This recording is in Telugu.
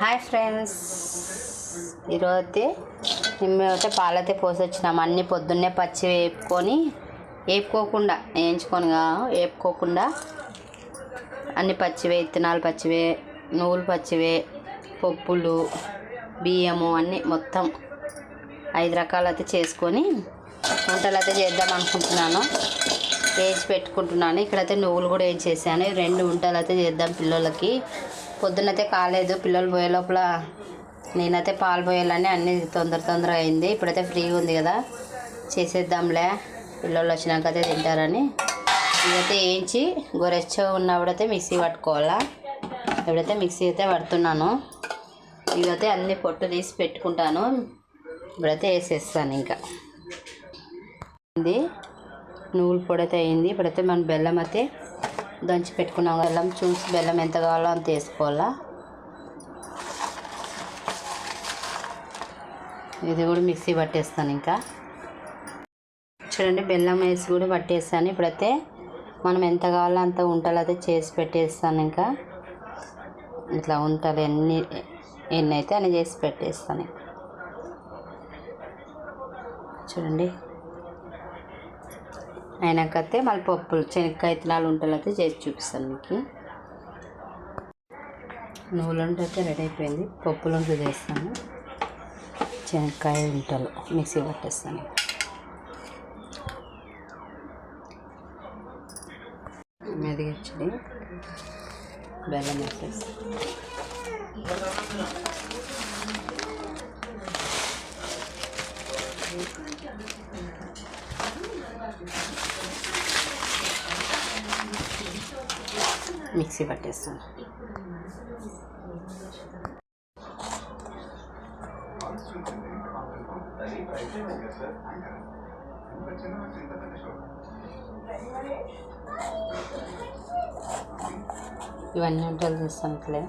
హాయ్ ఫ్రెండ్స్ ఈరోజైతే మేమైతే పాలైతే పోసి వచ్చినాం అన్నీ పొద్దున్నే పచ్చి వేపుకొని వేపుకోకుండా వేయించుకొని వేపుకోకుండా అన్ని పచ్చివే విత్తనాలు పచ్చివే నువ్వులు పచ్చివే పప్పులు బియ్యము అన్నీ మొత్తం ఐదు రకాలు అయితే చేసుకొని వంటలు అయితే చేద్దాం అనుకుంటున్నాను. వేసి పెట్టుకుంటున్నాను. ఇక్కడైతే నువ్వులు కూడా వేసి చేశాను రెండు వంటలు అయితే చేద్దాం పిల్లలకి. పొద్దునైతే కాలేదు పిల్లలు పోయే లోపల నేనైతే పాలు పోయాలని అన్నీ తొందర తొందర అయింది. ఇప్పుడైతే ఫ్రీగా ఉంది కదా చేసేద్దాంలే. పిల్లలు వచ్చినాక అయితే తింటారని. ఇదైతే వేయించి గొరెచ్చ ఉన్నప్పుడైతే మిక్సీ పట్టుకోవాలా? ఇప్పుడైతే మిక్సీ అయితే పడుతున్నాను. ఇదైతే అన్ని పొట్టు తీసి పెట్టుకుంటాను. ఇప్పుడైతే వేసేస్తాను ఇంకా. ఇది నువ్వుల పొడి అయితే అయింది. ఇప్పుడైతే మనం బెల్లం అయితే దంచి పెట్టుకున్నాం బెల్లం చూసి బెల్లం ఎంత కావాలో అంత వేసుకోవాలా? ఇది కూడా మిక్సీ పట్టేస్తాను ఇంకా. చూడండి బెల్లం వేసి కూడా పట్టేస్తాను. ఇప్పుడైతే మనం ఎంత కావాలో అంత ఉంటలు అయితే చేసి పెట్టేస్తాను ఇంకా. ఇట్లా ఉంటలు ఎన్ని ఎన్ని అయితే అని చేసి పెట్టేస్తాను. చూడండి. అయినాకైతే మళ్ళీ పప్పులు శనక్కాయ ఇత్తనాలు ఉంటలు అయితే చేసి చూపిస్తాను మీకు. నువ్వులు ఉంటే అయితే రెడీ అయిపోయింది. పప్పులు చేస్తాను. శనక్కాయ ఉంటలు మిక్సీ పట్టేస్తాను. మెదిగించండి. బెల్లం వేసేస్తాను. మిక్సీ పట్టేస్తాను. ఇవన్నీ వంటలు చేస్తాను ఇట్లే